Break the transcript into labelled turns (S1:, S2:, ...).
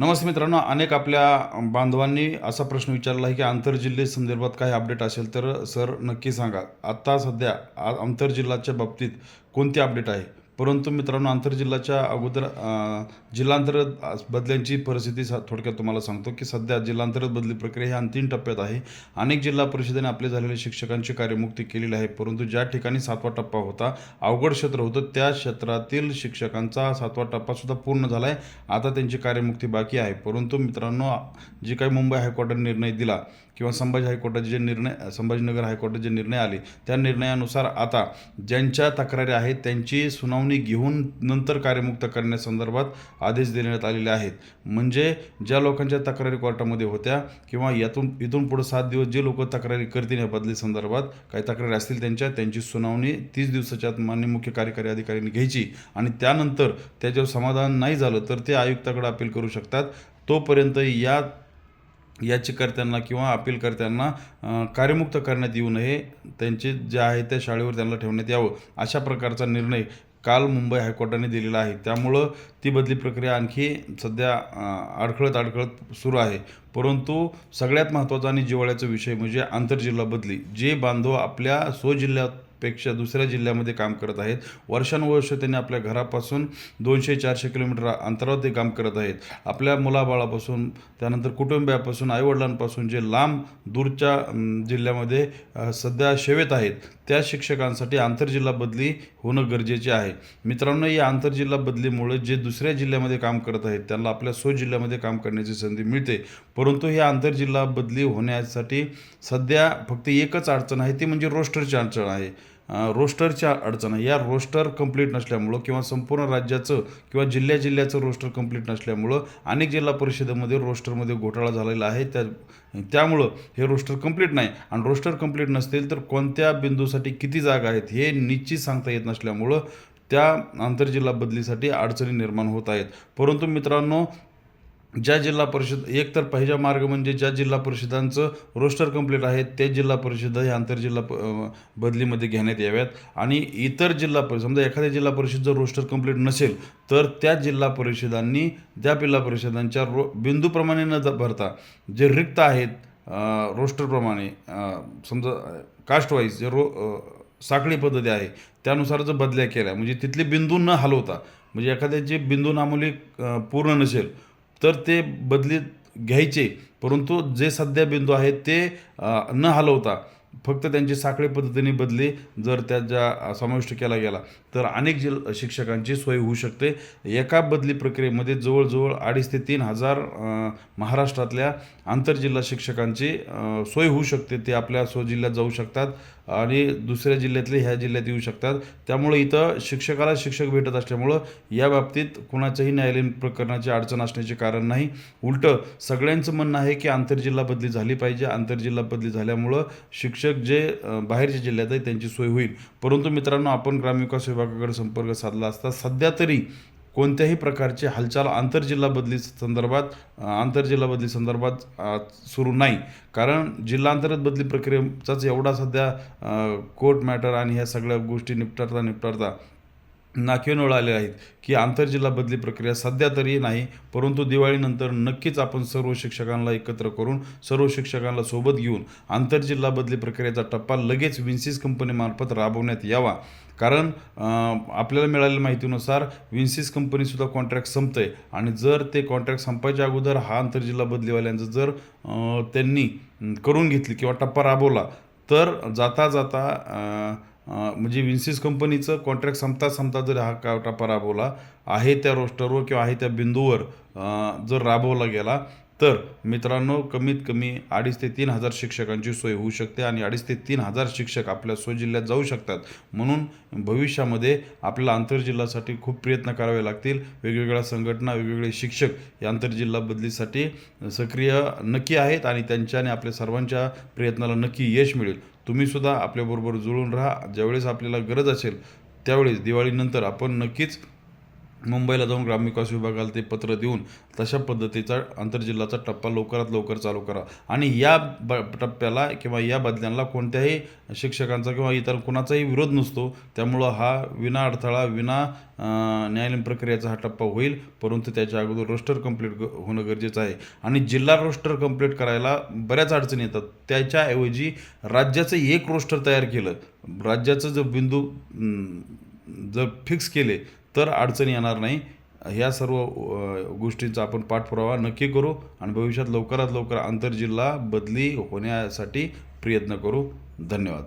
S1: नमस्ते मित्रांनो अनेक आपल्या बांधवांनी असा प्रश्न विचारला आहे की आंतरजिल्हे संदर्भात काही अपडेट असेल तर सर नक्की सांगा. आत्ता सध्या आंतरजिल्ह्याच्या बाबतीत कोणती अपडेट आहे? परंतु मित्रांनो आंतरजिल्ह्याच्या अगोदर अं, जिल्हांतर्गत बदल्यांची परिस्थिती सा- थोडक्यात तुम्हाला सांगतो की सध्या जिल्हांतर्गत बदली प्रक्रिया ही अंतिम टप्प्यात आहे. अनेक जिल्हा परिषदेने आपले झालेले शिक्षकांची कार्यमुक्ती केलेली आहे परंतु ज्या ठिकाणी सातवा टप्पा होता अवघड क्षेत्र होतं त्या क्षेत्रातील शिक्षकांचा सातवा टप्पासुद्धा पूर्ण झाला आहे आता त्यांची कार्यमुक्ती बाकी आहे. परंतु मित्रांनो जे काही मुंबई हायकोर्टाने निर्णय दिला किंवा संभाजी हायकोर्टाचे जे निर्णय संभाजीनगर हायकोर्टाचे जे निर्णय आले त्या निर्णयानुसार आता ज्यांच्या तक्रारी आहेत त्यांची सुनावणी घेऊन नंतर कार्यमुक्त करण्यासंदर्भात आदेश देण्यात आलेले आहेत. म्हणजे ज्या लोकांच्या तक्रारी कोर्टामध्ये होत्या किंवा यातून इथून पुढे सात दिवस जे लोक तक्रारी करतील या बदली संदर्भात काही तक्रारी असतील त्यांच्या त्यांची सुनावणी तीस दिवसाच्या आत मान्य मुख्य कार्यकारी अधिकाऱ्यांनी घ्यायची आणि त्यानंतर त्याच्यावर समाधान नाही झालं तर ते आयुक्ताकडे अपील करू शकतात. तोपर्यंत या याचिकर्त्यांना किंवा अपीलकर्त्यांना कार्यमुक्त करण्यात येऊ नये. त्यांचे जे आहे त्या शाळेवर त्यांना ठेवण्यात यावं अशा प्रकारचा निर्णय काल मुंबई हायकोर्टाने दिलेला आहे. त्यामुळं ती बदली प्रक्रिया आणखी सध्या अडखळत अडखळत सुरू आहे. परंतु सगळ्यात महत्त्वाचा आणि जिव्हाळ्याचा विषय म्हणजे आंतरजिल्हा बदली. जे बांधव आपल्या पेक्षा दुसऱ्या जिल्ह्यामध्ये काम करत आहेत. वर्षानुवर्ष त्यांनी आपल्या घरापासून दोनशे चारशे किलोमीटर अंतरावर ते काम करत आहेत. आपल्या मुलाबाळापासून त्यानंतर कुटुंबियापासून आईवडिलांपासून जे लांब दूरच्या जिल्ह्यामध्ये सध्या सेवेत आहेत त्या शिक्षकांसाठी आंतरजिल्हा बदली होणं गरजेचे आहे. मित्रांनो या आंतरजिल्हा बदलीमुळे जे दुसऱ्या जिल्ह्यामध्ये काम करत आहेत त्यांना आपल्या स्वजिल्ह्यामध्ये काम करण्याची संधी मिळते. परंतु ही आंतरजिल्हा बदली होण्यासाठी सध्या फक्त एकच अडचण आहे ती म्हणजे रोस्टरची अडचण आहे. रोस्टरच्या अडचण या रोस्टर कंप्लीट नसल्यामुळं किंवा संपूर्ण राज्याचं किंवा जिल्ह्या जिल्ह्याचं रोस्टर कंप्लीट नसल्यामुळं अनेक जिल्हा परिषदेमध्ये रोस्टरमध्ये घोटाळा झालेला आहे. त्या त्यामुळं हे रोस्टर कंप्लीट नाही. आणि रोस्टर कंप्लीट नसतील तर कोणत्या बिंदूसाठी किती जागा आहेत हे निश्चित सांगता येत नसल्यामुळं त्या आंतरजिल्हा बदलीसाठी अडचणी निर्माण होत आहेत. परंतु मित्रांनो ज्या जिल्हा परिषद एक तर पहिला मार्ग म्हणजे ज्या जिल्हा परिषदांचं रोस्टर कंप्लीट आहे ते जिल्हा परिषद हे आंतरजिल्हा प- बदलीमध्ये घेण्यात याव्यात. आणि इतर जिल्हा परिषद समजा एखाद्या जिल्हा परिषद जर रोस्टर कंप्लीट नसेल तर त्या जिल्हा परिषदांनी त्या जिल्हा परिषदांच्या रो बिंदूप्रमाणे न भरता जे रिक्त आहेत रोस्टरप्रमाणे समजा कास्टवाईज जे रो साखळी पद्धती आहे त्यानुसार जर बदल्या केल्या म्हणजे तिथले बिंदू न हलवता म्हणजे एखाद्याचे बिंदू नामुली पूर्ण नसेल तर ते बदलीत घ्यायचे. परंतु जे सध्या बिंदू आहेत ते न हलवता फक्त त्यांची साखळी पद्धतीने बदली जर त्या ज्या समाविष्ट केला गेला तर अनेक जिल शिक्षकांची सोय होऊ शकते. एका बदली प्रक्रियेमध्ये जवळजवळ अडीच ते तीन हजार महाराष्ट्रातल्या आंतरजिल्हा शिक्षकांची सोय होऊ शकते. ते आपल्या स्वजिल्ह्यात जाऊ शकतात आणि दुसऱ्या जिल्ह्यातले ह्या जिल्ह्यात येऊ शकतात. त्यामुळे इथं शिक्षकाला शिक्षक भेटत असल्यामुळं या बाबतीत कुणाच्याही न्यायालयीन प्रकरणाची अडचण असण्याचे कारण नाही. उलटं सगळ्यांचं म्हणणं आहे की आंतरजिल्हा बदली झाली पाहिजे. आंतरजिल्हा बदली झाल्यामुळं शिक्षक जे बाहेरच्या जिल्ह्यात आहे त्यांची सोय होईल. परंतु मित्रांनो आपण ग्रामविकास विभागाकडे संपर्क साधला असता सध्या तरी कोणत्याही प्रकारची हालचाल आंतरजिल्हा बदली संदर्भात आंतरजिल्हा बदली संदर्भात सुरू नाही. कारण जिल्हा अंतर्गत बदली प्रक्रियेचाच एवढा सध्या कोर्ट मॅटर आणि ह्या सगळ्या गोष्टी निपटारता निपटारता. नाकेनोळ आले आहेत की आंतरजिल्हा बदली प्रक्रिया सध्या तरी नाही परंतु दिवाळीनंतर नक्कीच आपण सर्व शिक्षकांना एकत्र करून सर्व शिक्षकांना सोबत घेऊन आंतरजिल्हा बदली प्रक्रियेचा टप्पा लगेच विन्सिस कंपनीमार्फत राबवण्यात यावा. कारण आपल्याला मिळालेल्या माहितीनुसार विन्सिस कंपनीसुद्धा कॉन्ट्रॅक्ट संपतं आहे आणि जर ते कॉन्ट्रॅक्ट संपायच्या अगोदर हा आंतरजिल्हा बदलीवाल्यांचं जर त्यांनी करून घेतली किंवा टप्पा राबवला तर जाता जाता म्हणजे विन्सिस कंपनीचं कॉन्ट्रॅक्ट संपता संपता जर हा का टप्पा राबवला आहे त्या रोस्टरवर किंवा आहे त्या बिंदूवर जर राबवला गेला तर मित्रांनो कमीत कमी अडीच ते तीन हजार शिक्षकांची सोय होऊ शकते आणि अडीच ते तीन हजार शिक्षक आपल्या स्वजिल्ह्यात जाऊ शकतात. म्हणून भविष्यामध्ये आपल्याला आंतरजिल्ह्यासाठी खूप प्रयत्न करावे लागतील. वेगवेगळ्या संघटना वेगवेगळे शिक्षक या आंतरजिल्हा बदलीसाठी सक्रिय नक्की आहेत आणि त्यांच्याने आपल्या सर्वांच्या प्रयत्नाला नक्की यश मिळेल. तुम्हीसुद्धा आपल्याबरोबर जुळून राहा. ज्यावेळेस आपल्याला गरज असेल त्यावेळेस दिवाळीनंतर आपण नक्कीच मुंबईला जाऊन ग्रामविकास विभागाला ते पत्र देऊन तशा पद्धतीचा आंतरजिल्हाचा टप्पा लवकरात लवकर चालू करा. आणि या ब टप्प्याला किंवा या बदल्यांना कोणत्याही शिक्षकांचा किंवा इतर कुणाचाही विरोध नसतो. त्यामुळं हा विना अडथळा विना न्यायालयीन प्रक्रियेचा हा टप्पा होईल. परंतु त्याच्या अगोदर रोस्टर कंप्लीट ग होणं गरजेचं आहे. आणि जिल्हा रोस्टर कंप्लीट करायला बऱ्याच अडचणी येतात. त्याच्याऐवजी राज्याचं एक रोस्टर तयार केलं. राज्याचं जर बिंदू जर फिक्स केले तर अडचणी येणार नाही. ह्या सर्व गोष्टींचा आपण पाठपुरावा नक्की करू आणि भविष्यात लवकरात लवकर आंतरजिल्हा बदली होण्यासाठी प्रयत्न करू. धन्यवाद.